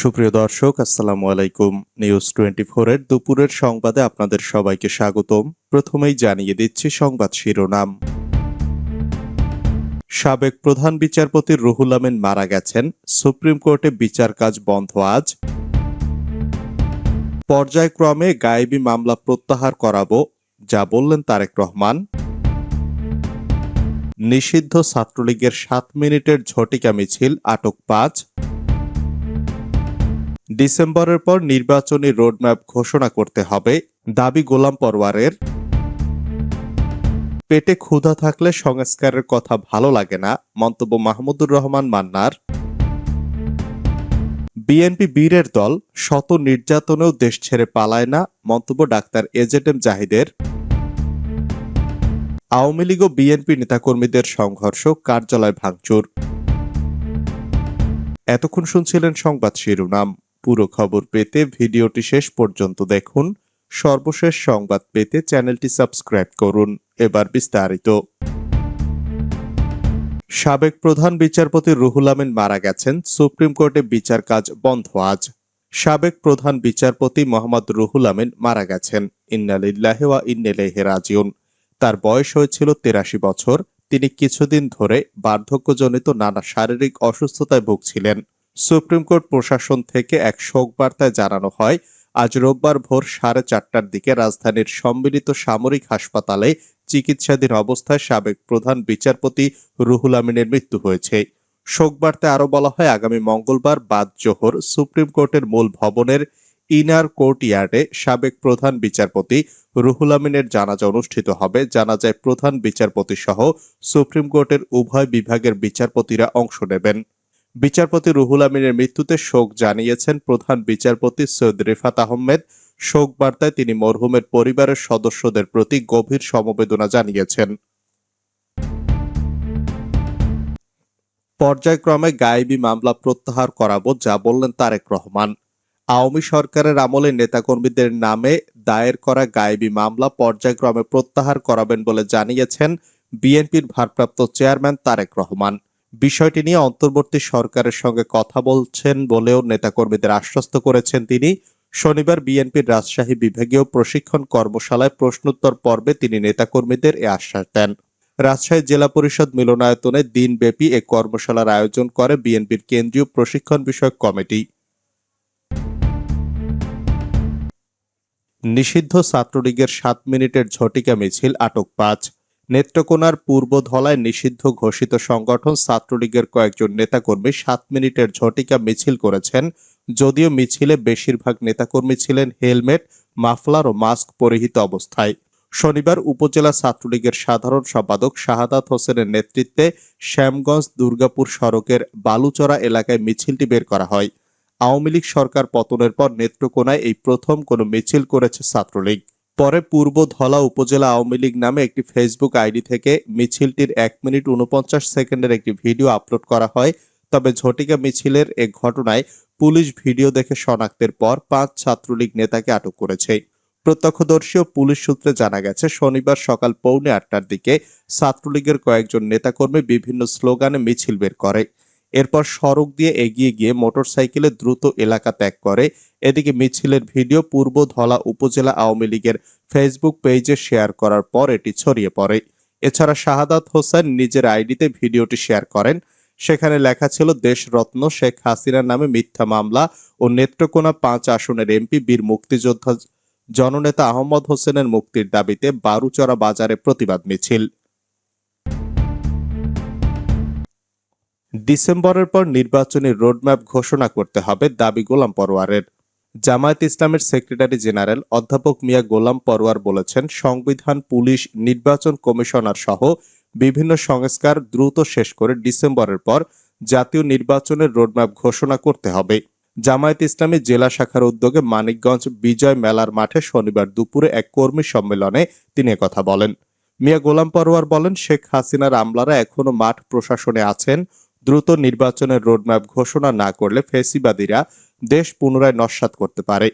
সুপ্রিয় দর্শক, আসসালামু আলাইকুম। নিউজ টোয়েন্টি এর দুপুরের সংবাদে আপনাদের সবাইকে স্বাগতম। প্রথমেই জানিয়ে দিচ্ছি সংবাদ শিরোনাম। সাবেক প্রধান বিচারপতি রুহুল আমিন মারা গেছেন। সুপ্রিম কোর্টে বিচার কাজ বন্ধ আজ। পর্যায়ক্রমে গায়েবী মামলা প্রত্যাহার করাবো, যা বললেন তারেক রহমান। নিষিদ্ধ ছাত্রলীগের সাত মিনিটের ঝটিকা মিছিল আটক পাঁচ। ডিসেম্বরের পর নির্বাচনী রোডম্যাপ ঘোষণা করতে হবে, দাবি গোলাম পরওয়ারের। পেটে ক্ষুধা থাকলে সংস্কারের কথা ভালো লাগে না, মন্তব্য মাহমুদুর রহমান মান্নার। বিএনপি বীরের দল, শত নির্যাতনেও দেশ ছেড়ে পালায় না, মন্তব্য ডাক্তার এজেড এম জাহিদের। আওয়ামী লীগ ও বিএনপি নেতাকর্মীদের সংঘর্ষ, কার্যালয় ভাঙচুর। এতক্ষণ শুনছিলেন সংবাদ শিরোনাম। পুরো খবর পেতে ভিডিওটি শেষ পর্যন্ত দেখুন। সর্বশেষ সংবাদ পেতে চ্যানেলটি সাবস্ক্রাইব করুন। এবার বিস্তারিত। সাবেক প্রধান বিচারপতি রুহুল আমিন মারা গেছেন। সুপ্রিম কোর্টে বিচার কাজ বন্ধ আজ। সাবেক প্রধান বিচারপতি মোহাম্মদ রুহুল আমিন মারা গেছেন। ইন্নালিল্লাহে ওয়া ইন্নেলাইহি রাজিউন। তার বয়স হয়েছিল তেরাশি বছর। তিনি কিছুদিন ধরে বার্ধক্যজনিত নানা শারীরিক অসুস্থতায় ভুগছিলেন। সুপ্রিম কোর্ট প্রশাসন থেকে এক শোক বার্তায় জানানো হয়, আজ রোববার ভোর সাড়ে চারটার দিকে রাজধানীর সম্মিলিত সামরিক হাসপাতালে চিকিৎসাধীন অবস্থায় সাবেক প্রধান বিচারপতি রুহুল আমিনের মৃত্যু হয়েছে। শোক বার্তায় আরও বলা হয়, আগামী মঙ্গলবার বাদ জোহর সুপ্রিম কোর্টের মূল ভবনের ইনার কোর্ট ইয়ার্ডে সাবেক প্রধান বিচারপতি রুহুল আমিনের জানাজা অনুষ্ঠিত হবে। জানাজায় প্রধান বিচারপতি সহ সুপ্রিম কোর্টের উভয় বিভাগের বিচারপতিরা অংশ নেবেন। বিচারপতি রুহুল আমিনের মৃত্যুতে শোক জানিয়েছেন প্রধান বিচারপতি সৈয়দ রেফাত আহমেদ। শোক বার্তায় তিনি মরহুমের পরিবারের সদস্যদের প্রতি গভীর সমবেদনা জানিয়েছেন। পর্যায়ক্রমে গায়েবী মামলা প্রত্যাহার করাবো যা বললেন তারেক রহমান। আওয়ামী সরকারের আমলে নেতাকর্মীদের নামে দায়ের করা গায়েবী মামলা পর্যায়ক্রমে প্রত্যাহার করাবেন বলে জানিয়েছেন বিএনপির ভারপ্রাপ্ত চেয়ারম্যান তারেক রহমান। বিষয়টি নিয়ে অন্তর্বর্তী সরকারের সঙ্গে কথা বলছেন বলেও নেতাকর্মীদের আশ্বস্ত করেছেন তিনি। শনিবার বিএনপির রাজশাহী বিভাগীয় প্রশিক্ষণ কর্মশালায় প্রশ্নোত্তর পর্বে তিনি নেতাকর্মীদের এ আশ্বাস দেন। রাজশাহী জেলা পরিষদ মিলনায়তনে দিনব্যাপী এ কর্মশালার আয়োজন করে বিএনপির কেন্দ্রীয় প্রশিক্ষণ বিষয়ক কমিটি। নিষিদ্ধ ছাত্রলীগের সাত মিনিটের ঝটিকা মিছিল আটক পাঁচ। নেত্রকোনার পূর্ব ধলায় নিষিদ্ধ ঘোষিত সংগঠন ছাত্রলীগের কয়েকজন নেতাকর্মী সাত মিনিটের ঝটিকা মিছিল করেছেন। যদিও মিছিলে বেশিরভাগ নেতাকর্মী ছিলেন হেলমেট, মাফলার ও মাস্ক পরিহিত অবস্থায়। শনিবার উপজেলা ছাত্রলীগের সাধারণ সম্পাদক শাহাদাত হোসেনের নেতৃত্বে শ্যামগঞ্জ দুর্গাপুর সড়কের বালুচরা এলাকায় মিছিলটি বের করা হয়। আওয়ামী লীগ সরকার পতনের পর নেত্রকোনায় এই প্রথম কোনো মিছিল করেছে ছাত্রলীগ। পরে পূর্ব ধলা উপজেলা আওয়ামী লীগ নামে একটি ফেসবুক আইডি থেকে মিছিলটির এক মিনিট উনপঞ্চাশ সেকেন্ডের একটি ভিডিও আপলোড করা হয়। তবে ঝটিকা মিছিলের এ ঘটনায় পুলিশ ভিডিও দেখে শনাক্তের পর পাঁচ ছাত্রলীগ নেতাকে আটক করেছে। প্রত্যক্ষদর্শী ও পুলিশ সূত্রে জানা গেছে, শনিবার সকাল পৌনে আটটার দিকে ছাত্রলীগের কয়েকজন নেতাকর্মী বিভিন্ন স্লোগানে মিছিল বের করে। এরপর সড়ক দিয়ে এগিয়ে গিয়ে মোটরসাইকেলে দ্রুত এলাকা ত্যাগ করে। এদিকে মিছিলের ভিডিও পূর্ব ধলা উপজেলা আওয়ামী লীগের ফেসবুক পেজে শেয়ার করার পর এটি ছড়িয়ে পড়ে। এছাড়া শাহাদাত হোসেন নিজের আইডিতে ভিডিওটি শেয়ার করেন। সেখানে লেখা ছিল, দেশরত্ন শেখ হাসিনার নামে মিথ্যা মামলা ও নেত্রকোনা পাঁচ আসনের এমপি, বীর মুক্তিযোদ্ধা জননেতা আহমদ হোসেনের মুক্তির দাবিতে বারুচরা বাজারে প্রতিবাদ মিছিল। ডিসেম্বরের পর নির্বাচনী রোডম্যাপ ঘোষণা করতে হবে দাবি গোলাম পরোয়ারের। জামায়াত ইসলামের সেক্রেটারি জেনারেল অধ্যাপক মিয়া গোলাম পরোয়ার বলেছেন, সংবিধান, পুলিশ, নির্বাচন কমিশনার সহ বিভিন্ন সংস্কার দ্রুত শেষ করে ডিসেম্বরের পর জাতীয় নির্বাচনের রোডম্যাপ ঘোষণা করতে হবে। জামায়াত ইসলামী জেলা শাখার উদ্যোগে মানিকগঞ্জ বিজয় মেলার মাঠে শনিবার দুপুরে এক কর্মী সম্মেলনে তিনি কথা বলেন। মিয়া গোলাম পরোয়ার বলেন, শেখ হাসিনার আমলারা এখনও মাঠ প্রশাসনে আছেন দ্রুত নির্বাচনের রোডম্যাপ ঘোষণা না করলে ফেসিবাদীরা দেশ পুনরায় নস্বাত করতে পারে।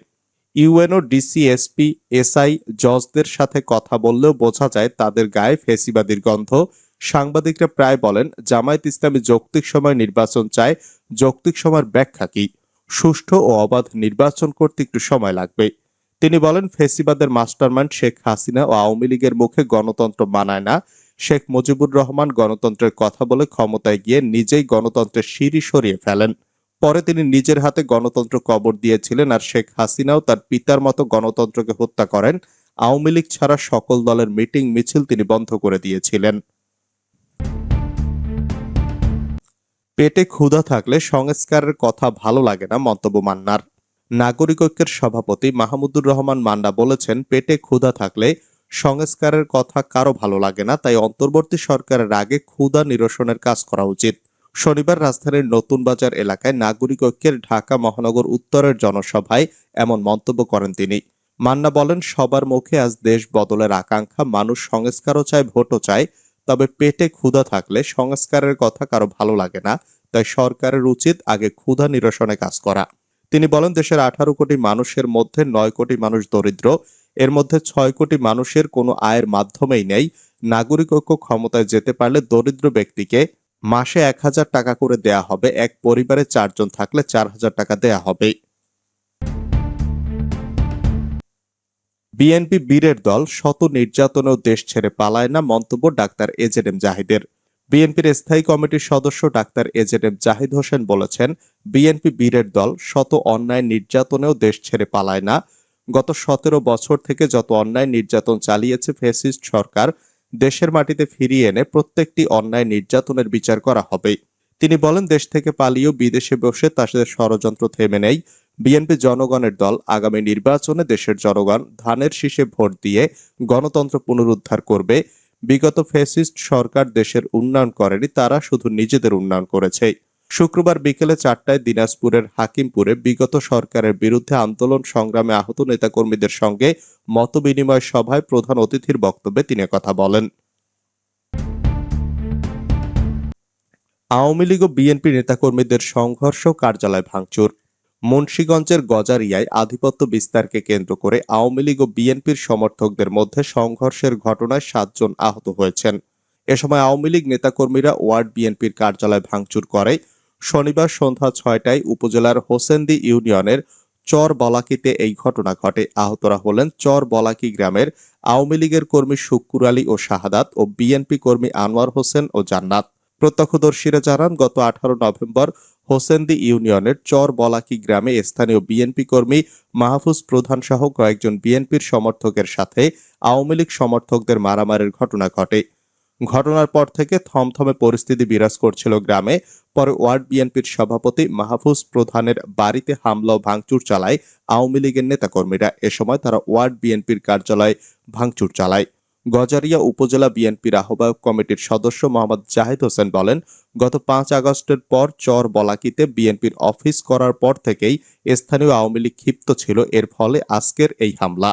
ইউএনও ডিসিএসপি এসআই জজদের সাথে কথা বললেও বোঝা যায় তাদের গায়ে ফেসিবাদীর গন্ধ। সাংবাদিকরা প্রায় বলেন, জামায়াত ইসলামী যৌক্তিক সময় নির্বাচন চায়, যৌক্তিক সময়ের ব্যাখ্যা কি? সুষ্ঠু ও অবাধ নির্বাচন করতে একটু সময় লাগবে। তিনি বলেন, ফেসিবাদের মাস্টারমাইন্ড শেখ হাসিনা ও আওয়ামী লীগের মুখে গণতন্ত্র মানায় না। শেখ মুজিবুর রহমান গণতন্ত্রের কথা বলে ক্ষমতায় গিয়ে নিজেই গণতন্ত্রের সিঁড়ি সরিয়ে ফেলেন। পরে তিনি নিজের হাতে গণতন্ত্র কবর দিয়েছিলেন আর শেখ হাসিনাও তার পিতার মতো গণতন্ত্রকে হত্যা করেন। আওয়ামী লীগ ছাড়া সকল দলের মিটিং মিছিল তিনি বন্ধ করে দিয়েছিলেন। পেটে ক্ষুধা থাকলে সংস্কারের কথা ভালো লাগে না মন্তব্য মান্নার। নাগরিক ঐক্যের সভাপতি মাহমুদুর রহমান মান্না বলেছেন, পেটে ক্ষুধা থাকলে সংস্কারের কথা কারও ভালো লাগে না, তাই অন্তর্বর্তী সরকারের আগে ক্ষুধা নিরসনের কাজ করা উচিত। শনিবার রাজধানীর নতুন বাজার এলাকায় নাগরিক ঐক্যের ঢাকা মহানগর উত্তরের জনসভায় এমন মন্তব্য করেন তিনি। মান্না বলেন, সবার মুখে আজ দেশ বদলের আকাঙ্ক্ষা, মানুষ সংস্কারও চায়, ভোটও চায়, তবে পেটে ক্ষুধা থাকলে সংস্কারের কথা কারও ভালো লাগে না, তাই সরকারের উচিত আগে ক্ষুধা নিরসনে কাজ করা। তিনি বলেন, দেশের আঠারো কোটি মানুষের মধ্যে নয় কোটি মানুষ দরিদ্র এর মধ্যে ছয় কোটি মানুষের কোনো আয়ের মাধ্যমেই নেই। নাগরিক ঐক্য ক্ষমতায় যেতে পারলে দরিদ্র ব্যক্তিকে মাসে এক হাজার টাকা করে দেয়া হবে। এক পরিবারে চারজন থাকলে চার হাজার টাকা দেয়া হবে। বিএনপি বীরের দল শত নির্যাতনেও দেশ ছেড়ে পালায় না মন্তব্য ডাক্তার এজেড এম জাহিদের। বিএনপির স্থায়ী কমিটির সদস্য doctor A Z M Zahid Hossain বলেছেন, বিএনপি বীরের দল শত অন্যায় নির্যাতনেও দেশ ছেড়ে পালায় না। গত সতেরো বছর থেকে যত অন্যায় নির্যাতন চালিয়েছে ফ্যাসিস্ট সরকার, দেশের মাটিতে ফিরিয়ে এনে প্রত্যেকটি অন্যায় নির্যাতনের বিচার করা হবে। তিনি বলেন, দেশ থেকে পালিয়েও বিদেশে বসে তাদের ষড়যন্ত্র থেমে নেই। বিএনপি জনগণের দল আগামী নির্বাচনে দেশের জনগণ ধানের শীষে ভোট দিয়ে গণতন্ত্র পুনরুদ্ধার করবে। বিগত ফ্যাসিস্ট সরকার দেশের উন্নয়ন করেনি, তারা শুধু নিজেদের উন্নয়ন করেছে। শুক্রবার বিকেলে চারটায় দিনাজপুরের হাকিমপুরে বিগত সরকারের বিরুদ্ধে আন্দোলন সংগ্রামে আহত নেতাকর্মীদের সঙ্গে মতবিনিময় সভায় প্রধান অতিথির বক্তব্যে তিনি কথা বলেন। আওয়ামী লীগ ও বিএনপি নেতাকর্মীদের সংঘর্ষ কার্যালয় ভাঙচুর। মুন্সীগঞ্জের গজারিয়ায় আধিপত্য বিস্তারকে কেন্দ্র করে আওয়ামী লীগ ও বিএনপির সমর্থকদের মধ্যে সংঘর্ষের ঘটনায় সাতজন আহত হয়েছেন। এ সময় আওয়ামী লীগ নেতাকর্মীরা ওয়ার্ড বিএনপির কার্যালয় ভাঙচুর করে। শনিবার সন্ধ্যা ছয়টায় উপজেলার হোসেন্দি ইউনিয়নের চর বলাকিতে এই ঘটনা ঘটে। আহতরা হলেন চর বলাকি গ্রামের আওয়ামী লীগের কর্মী শুক্কুর আলী ও শাহাদাত ও বিএনপি কর্মী আনোয়ার হোসেন ও জান্নাত। প্রত্যক্ষদর্শীরা জানান, গত আঠারো নভেম্বর হোসেন্দি ইউনিয়নের চর বলাকি গ্রামে স্থানীয় বিএনপি কর্মী মাহফুজ প্রধান সহ কয়েকজন বিএনপির সমর্থকের সাথে আওয়ামী লীগ সমর্থকদের মারামারির ঘটনা ঘটে। ঘটনার পর থেকে থমথমে পরিস্থিতি বিরাজ করছিল গ্রামে। পরে ওয়ার্ড বিএনপির সভাপতি মাহফুজ প্রধানের বাড়িতে হামলা ও ভাঙচুর চালায় আওয়ামী লীগের নেতাকর্মীরা। এ সময় তারা ওয়ার্ড বিএনপির কার্যালয়ে ভাঙচুর চালায়। গজারিয়া উপজেলা বিএনপির আহ্বায়ক কমিটির সদস্য মোহাম্মদ জাহিদ হোসেন বলেন, গত পাঁচ আগস্টের পর চর বলাকিতে বিএনপির অফিস করার পর থেকেই স্থানীয় আওয়ামী লীগ ক্ষিপ্ত ছিল। এর ফলে আজকের এই হামলা।